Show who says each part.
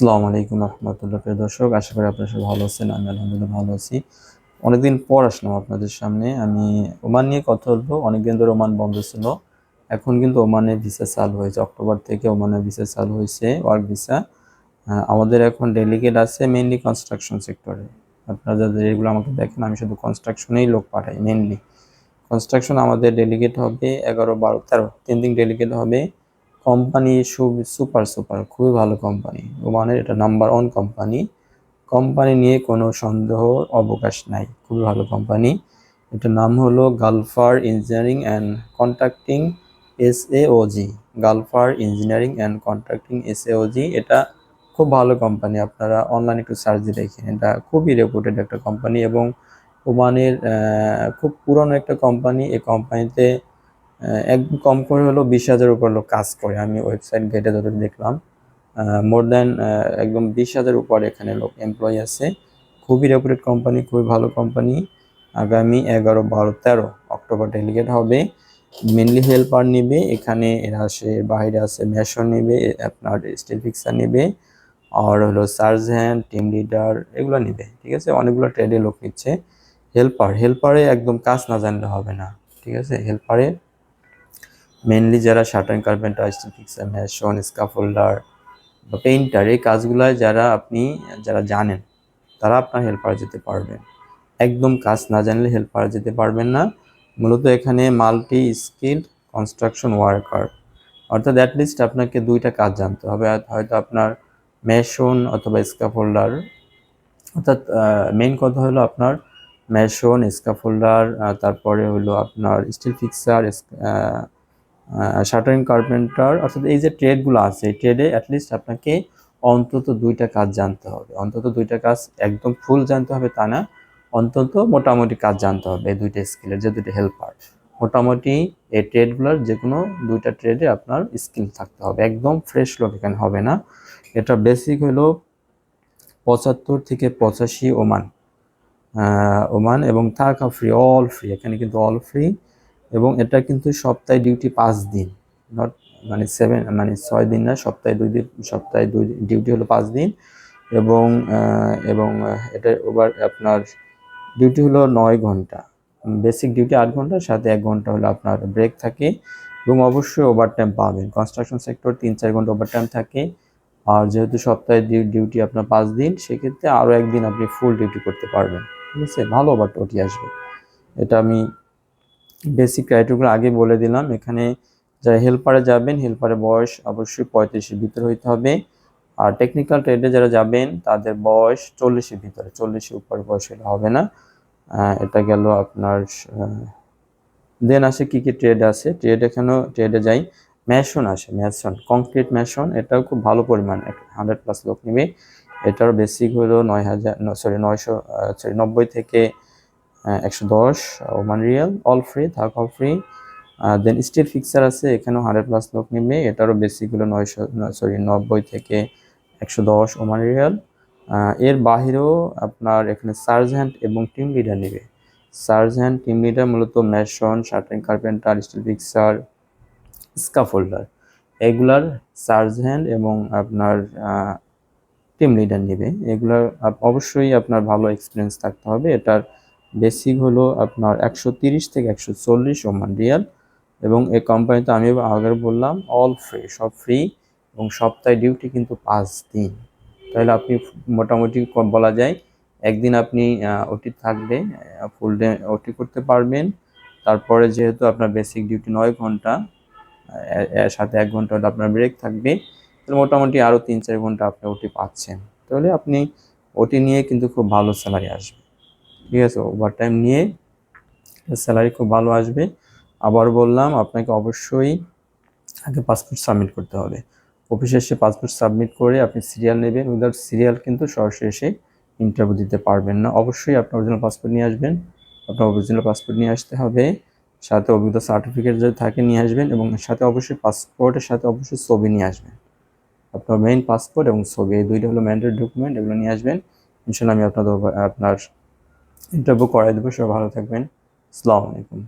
Speaker 1: আসসালামু আলাইকুম রহমতুল্লাহ। প্রিয় দর্শক, আশা করি আপনারা সবাই ভালো আছেন, আমি আলহামদুলিল্লাহ ভালো আছি। অনেকদিন পর আসলাম আপনাদের সামনে। আমি ওমান নিয়ে কথা বলব। অনেকদিন ধরে ওমান বন্ধ ছিল। এখন কিন্তু ওমানের ভিসা চালু হয়েছে। অক্টোবর থেকে ওমানের ভিসা চালু হয়েছে, ওয়ার্ক ভিসা। আমাদের এখন ডেলিগেট আছে মেইনলি কনস্ট্রাকশন সেক্টরে আপনারা যাদের এগুলো আমাকে দেখেন, আমি শুধু কনস্ট্রাকশনেই লোক পাঠাই মেইনলি কনস্ট্রাকশন আমাদের ডেলিগেট হবে এগারো, বারো, তেরো, তিন দিন ডেলিগেট হবে। কোম্পানি সুপার সুপার খুবই ভালো কোম্পানি ওমানের এটা নাম্বার ওয়ান কোম্পানি কোম্পানি নিয়ে কোনো সন্দেহ, অবকাশ নাই। খুবই ভালো কোম্পানি এটার নাম হলো Galfar engineering and contracting S AOG Galfar engineering and contracting S AOG এটা খুব ভালো কোম্পানি আপনারা অনলাইনে একটু সার্চ দিয়ে দেখেন। এটা খুবই রেপুটেড একটা কোম্পানি এবং ওমানের খুব পুরনো একটা কোম্পানি এই কোম্পানিতে একদম কম করে হলো বিশ হাজার উপর লোক কাজ করে। আমি ওয়েবসাইট ঘেটে ধরে দেখলাম মোর দ্যান একদম বিশ হাজার উপর এখানে লোক এমপ্লয়ি আছে। খুবই রেপুটেড কোম্পানি খুবই ভালো কোম্পানি আগামী এগারো, বারো, তেরো অক্টোবর ডেলিগেট হবে। মেনলি হেল্পার নেবে, এখানে এরা আসে, বাইরে আছে মেশন নেবে আপনার স্টিল ফিক্সার নেবে। আর হলো সার্জ হ্যান্ড টিম লিডার এগুলো নেবে, ঠিক আছে? অনেকগুলো ট্রেডে লোক নিচ্ছে। হেল্পার হেল্পারে একদম কাজ না জানলে হবে না, ঠিক আছে? হেল্পারে মেনলি যারা shuttering carpenter fixer mason scaffolder বা পেইন্টার এই কাজগুলায় যারা আপনি, যারা জানেন, তারা আপনার হেল্পার যেতে পারবেন একদম কাজ না জানলে হেল্পার যেতে পারবেন না। মূলত এখানে মাল্টি স্কিল কনস্ট্রাকশন ওয়ার্কার অর্থাৎ অ্যাটলিস্ট আপনাকে দুইটা কাজ জানতে হবে। হয়তো আপনার মেশন অথবা স্কাফোল্ডার অর্থাৎ মেন কথা হলো আপনার মেশন স্কাফোল্ডার তারপরে হলো আপনার স্টিল ফিক্সার শাটারিং কার্পেন্টার, অর্থাৎ এই যে ট্রেডগুলো আছে, এই ট্রেডে অ্যাটলিস্ট আপনাকে অন্তত দুইটা কাজ জানতে হবে। অন্তত দুইটা কাজ একদম ফুল জানতে হবে তা না, অন্তত মোটামুটি কাজ জানতে হবে এই দুইটা স্কিলের যে দুইটা হেল্পার মোটামুটি এই ট্রেডগুলোর যে কোনো দুইটা ট্রেডে আপনার স্কিল থাকতে হবে। একদম ফ্রেশ লোক এখানে হবে না। এটা বেসিক হলো পঁচাত্তর থেকে পঁচাশি ওমান ওমান এবং থাকা ফ্রি অল ফ্রি এখানে কিন্তু অল ফ্রি এবং এটা কিন্তু সপ্তাহে ডিউটি পাঁচ দিন নট মানে সেভেন মানে ছয় দিন না, সপ্তাহে দুই দিন, সপ্তাহে দুই ডিউটি হলো পাঁচ দিন এবং এবং এটা ওভার আপনার ডিউটি হলো নয় ঘণ্টা। বেসিক ডিউটি আট ঘণ্টার সাথে এক ঘণ্টা হলো আপনার ব্রেক থাকে এবং অবশ্যই ওভার টাইম পাবেন। কনস্ট্রাকশন সেক্টর তিন চার ঘণ্টা ওভার টাইম থাকে। আর যেহেতু সপ্তাহে ডিউটি আপনার পাঁচ দিন, সেক্ষেত্রে আরও একদিন আপনি ফুল ডিউটি করতে পারবেন। ঠিক আছে? ভালো ওভার ওটি আসবে। এটা আমি বেসিক ক্রাইটেরিয়াগুলো আগে বলে দিলাম। এখানে যারা হেল্পারে যাবেন হেল্পারের বয়স অবশ্যই পঁয়ত্রিশের ভিতরে হইতে হবে। আর টেকনিক্যাল ট্রেডে যারা যাবেন, তাদের বয়স চল্লিশের ভিতরে। চল্লিশের উপরে বয়স হলে হবে না। এটা গেল আপনার দেন আসে কী কী ট্রেড আছে? ট্রেড এখানেও ট্রেডে যাই। ম্যাশন আসে ম্যাশন কংক্রিট ম্যাশন এটাও খুব ভালো পরিমাণ। হান্ড্রেড প্লাস লোক নেবে। এটার বেসিক হলো নয় হাজার সরি নয়শো সরি নব্বই থেকে একশো দশ ওমান রিয়াল অল ফ্রি থাক all free then steel fixer আছে, এখানেও হান্ড্রেড প্লাস লোক নেবে, এটারও বেসিক হলো নয়শো সরি নব্বই থেকে একশো দশ ওমান রিয়াল এর বাহিরেও আপনার এখানে সার্জেন্ট এবং টিম লিডার নেবে। সার্জেন্ট টিম লিডার মূলত ম্যাশন শার্টিং কার্পেন্টার স্টিল ফিক্সার স্কাফোল্ডার এগুলার সার্জেন্ট এবং আপনার টিম লিডার নেবে। এগুলার অবশ্যই আপনার ভালো এক্সপিরিয়েন্স থাকতে হবে, এটার বেসিক হলো আপনার একশো তিরিশ থেকে একশো চল্লিশ ওমান রিয়াল এবং এই কোম্পানিতে আমি আগে বললাম অল ফ্রি সব ফ্রি এবং সপ্তাহে ডিউটি কিন্তু পাঁচ দিন। তাহলে আপনি মোটামুটি বলা যায় একদিন আপনি ওটি থাকবে ফুল ডে ওটি করতে পারবেন। তারপরে যেহেতু আপনার বেসিক ডিউটি নয় ঘণ্টা সাথে এক ঘণ্টা হলে আপনার ব্রেক থাকবে, তাহলে মোটামুটি আরও তিন চার ঘণ্টা আপনি ওটি পাচ্ছেন। তাহলে আপনি ওটি নিয়ে কিন্তু খুব ভালো স্যালারি আসবে। ঠিক আছে ওভার টাইম নিয়ে স্যালারি খুব ভালো আসবে। আবার বললাম, আপনাকে অবশ্যই আগে পাসপোর্ট সাবমিট করতে হবে। অফিসে এসে পাসপোর্ট সাবমিট করে আপনি সিরিয়াল নেবেন। উইদাউট সিরিয়াল কিন্তু সরাসরি এসে ইন্টারভিউ দিতে পারবেন না। অবশ্যই আপনার অরিজিনাল পাসপোর্ট নিয়ে আসবেন। আপনার অরিজিনাল পাসপোর্ট নিয়ে আসতে হবে। সাথে অভিজ্ঞতা সার্টিফিকেট যদি থাকে নিয়ে আসবেন এবং সাথে অবশ্যই পাসপোর্টের সাথে অবশ্যই ছবি নিয়ে আসবেন। আপনার মেইন পাসপোর্ট এবং ছবি, এই দুইটা হলো ম্যান্ডেট ডকুমেন্ট এগুলো নিয়ে আসবেন। ইনশাল্লাহ আমি আপনাদের আপনার ইন্টারভিউ করাই দেবো সবাই ভালো থাকবেন। আসসালামু আলাইকুম।